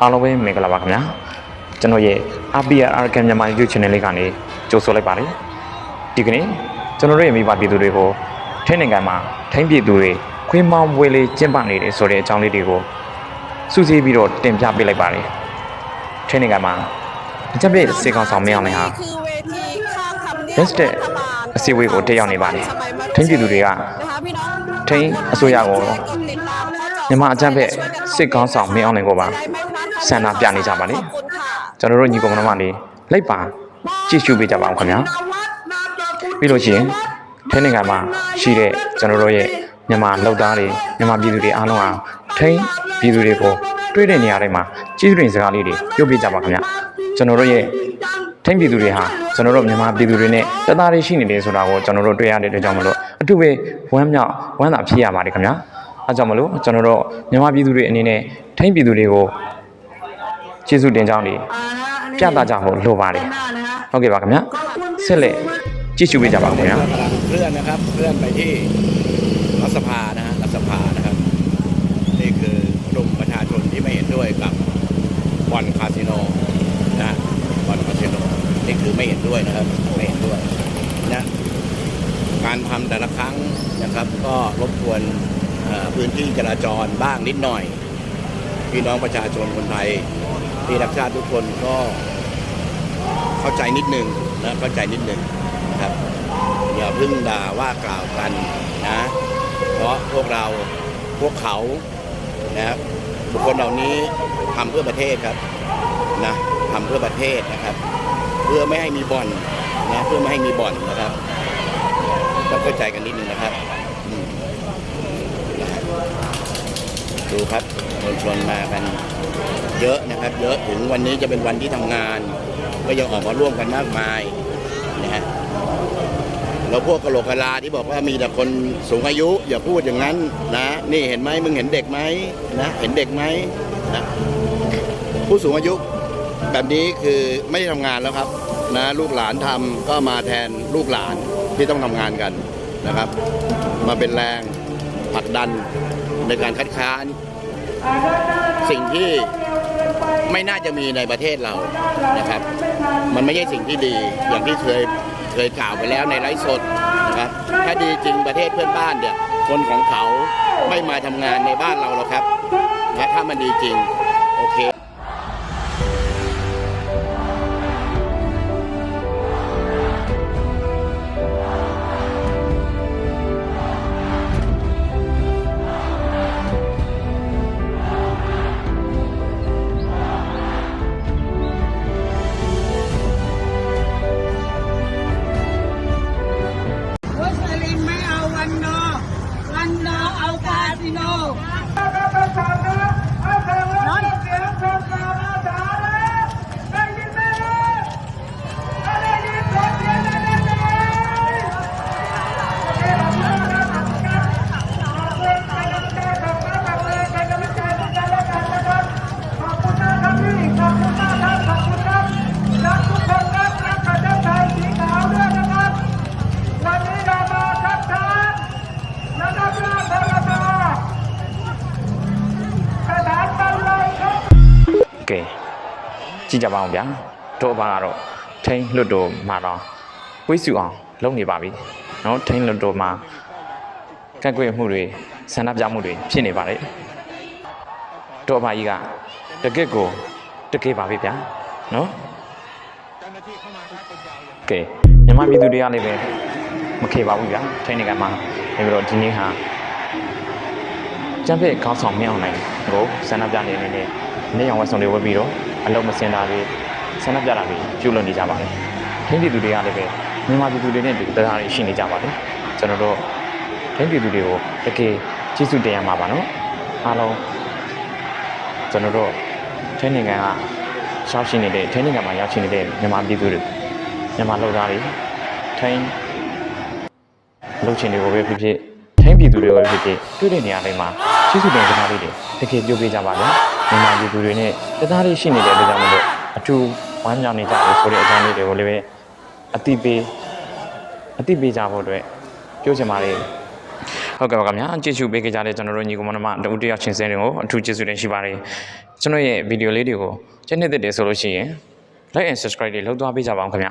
အားလုံးပဲမင်္ဂလာပါခင်ဗျာကျွန်တော်ရဲ့ APR Arkham မြန်မာ YouTube Channel လေးကနေကြိုဆိုလိုက်ပါတယ်ဒီကနေ့ကျွန်တော်တို့ရဲ့မိဘပြည်သူတွေကိုထိုင်းနိုင်ငံမှာထိုင်းပြည်သူတွေခွေးမောင်းပွဲလေးကျင်းပနေတယ်ဆိုတဲ့အကြောင်းလေးတွေကိုစူးစီးပြီးတော့တင်ပြပေးလိုက်ပါတယ်ထိုင်းနိုင်ငံမှာအကြံပေးစေကောင်ဆောင်မင်းအောင်လည်းဟာ Best အစည်းအဝေးကိုတက်ရောက်နေပါတယ်ထိုင်းပြည်သူတွေကထိုင်းအစိုးရကို မြန်မာအကြမ်းဖက်စစ်ကောင်းဆောင်မင်းအောင်လှိုင်ကိုပါဆန္ဒပြနေကြပါလေကျွန်တော်တို့ညီကောင်မတွေလိုက်ပါကြည့်ရှုပေးကြပါအောင်ခင်ဗျာပြီးလို့ရှိရင်ထိုင်းနိုင်ငံမှာရှိတဲ့ကျွန်တော်တို့ရဲ့မြန်မာလောက်သားတွေမြန်မာပြည်သူတွေအားလုံးဟာထိုင်းပြည်သူတွေကိုတွေ့တဲ့နေရာတိုင်းမှာကြည့်ရင်စကားလေးတွေပြောပြကြပါခင်ဗျာကျွန်တော်တို့ရဲ့ထိုင်းပြည်သူတွေဟာကျွန်တော်တို့မြန်မာပြည်သူတွေနဲ့တသားတွေရှိနေတယ်ဆိုတာကိုကျွန်တော်တို့တွေ့ရတဲ့အတွက်ကြောင့်မလို့အတူပဲဝမ်းမြောက်ဝမ်းသာဖြစ်ရပါတယ်ခင်ဗျာ အဲကြောင့်မလို့ကျွန်တော်တို့မြန်မာပြည်သူတွေအနေနဲ့ထိုင်းပြည်သူတွေကိုကျေးဇူးတင်ကြောင်းတွေ ပြသကြဖို့လိုပါတယ်ဟုတ်ကဲ့ပါခင်ဗျာဆက်လက်ကြည့်ရှုပေးကြပါဦးခင်ဗျာ กำลังเคลื่อนนะครับเคลื่อนไปที่รัฐสภานะฮะรัฐสภานะครับ นี่คือกลุ่มประชาชนที่ไม่เห็นด้วยกับบ่อนคาสิโนนะฮะบ่อนคาสิโนนี่คือไม่เห็นด้วยนะครับ ไม่เห็นด้วยนะการทำแต่ละครั้งนะครับ ก็รบกวนเอ่อ พื้นที่จราจรบ้างนิดหน่อย พี่น้องประชาชนคนไทยที่รักชาติทุกคนก็เข้าใจนิดหนึ่งนะเข้าใจนิดหนึ่งนะครับอย่าเพึ่งด่าว่ากล่าวกันนะ เพราะพวกเราพวกเขานะครับบุคคลเหล่านี้ทำเพื่อประเทศครับนะทำเพื่อประเทศนะครับ เพื่อไม่ให้มีบ่อนนะเพื่อไม่ให้มีบ่อนนะครับต้องเข้าใจกันนิดนึงนะครับอืมนะครับดู ครับมวลชนมากันเยอะนะครับ เยอะถึงวันนี้จะเป็นวันที่ทำงาน ก็ยังออกมาร่วมกันมากมายนะฮะแล้วพวกกะโหลกกะลาที่บอกว่ามีแต่คนสูงอายุ อย่าพูดอย่างนั้นนะนี่เห็นไหมมึงเห็นเด็กไหมนะเห็นเด็กไหมนะผู้สูงอายุแบบนี้คือไม่ได้ทำงานแล้วครับนะลูกหลานทำก็มาแทนลูกหลานที่ต้องทำงานกันนะครับ มาเป็นแรงผลักดันในการคัดค้าน สิ่งที่ไม่น่าจะมีในประเทศเรานะครับ มันไม่ใช่สิ่งที่ดีอย่างที่เคยเคยกล่าวไปแล้วในไลฟ์สดนะครับถ้าดีจริงประเทศเพื่อนบ้านเนี่ยคนของเขาไม่มาทำงานในบ้านเราหรอกครับนะถ้ามันดีจริง ကဲကြည့်ကြပါအောင်ဗျာတို့အပါကတော့ထိန်လွတ်တော်မှာတော့ဝိစုအောင်လုပ်နေပါပြီနော်ထိန်လွတ်တော်မှာကန့်ကွက်မှုတွေဆန္ဒပြမှုတွေဖြစ်နေပါတယ်တို့အပါကြီးကတကက်ကိုတကယ်ပါပဲဗျာနော်ကဲမြမပြည်သူတွေကလည်းပဲမခေပါဘူးဗျာထိုင်းနိုင်ငံမှာနေပြီးတော့ဒီနေ့ဟာကျမ်းပြည့်ခေါင်းဆောင်မြောင်းနိုင်ကိုဆန္ဒပြနေနေတဲ့ နေအောင်ဝက်ဆောင်တွေဝက်ပြီးတော့အလုံးမစင်တာတွေဆန္ဒပြတာတွေပြုလုပ်နေကြပါတယ်။ထိန်းပြည်သူတွေကလည်းပဲမြန်မာပြည်သူတွေနဲ့တူတရားတွေရှိနေကြပါတယ်။ကျွန်တော်တို့ထိန်းပြည်သူတွေကိုတကယ်ကျေးဇူးတင်ရမှာပါနော်။အားလုံးကျွန်တော်တို့ထိန်းနိုင်ငံကရှောက်ရှိနေတဲ့ထိန်းနိုင်ငံမှာရောက်ရှိနေတဲ့မြန်မာပြည်သူတွေမြန်မာလူသားတွေထိန်းလုပ်ချင်တွေကိုပဲဖြစ်ဖြစ်ထိုင်း ပြည်သူတွေကိုပဲဖြစ်ဖြစ်တွေ့တဲ့နေရာတိုင်းမှာကျေးဇူးတင်စကားလေးတွေတကယ်ပြောပေးကြပါမယ်မြန်မာပြည်သူတွေနဲ့တသားလေးရှိနေတဲ့အတွက်ကြောင့်မလို့အထူးဝမ်းမြောက်နေကြတယ်ဆိုတဲ့အကြောင်းလေးတွေကိုလည်းပဲအတိပေးအတိပေးကြဖို့အတွက်ပြောချင်ပါတယ်ဟုတ်ကဲ့ပါခင်ဗျာကျေးဇူးပေးကြတဲ့ကျွန်တော်တို့ညီကောင်မတို့တူတယောက်ချင်းစဲတွေကိုအထူးကျေးဇူးတင်ရှိပါတယ်ကျွန်တော်ရဲ့ဗီဒီယိုလေးတွေကိုချစ်နှစ်သက်တယ်ဆိုလို့ရှိရင် like and subscribe တွေလုပ်သွားပေးကြပါအောင်ခင်ဗျ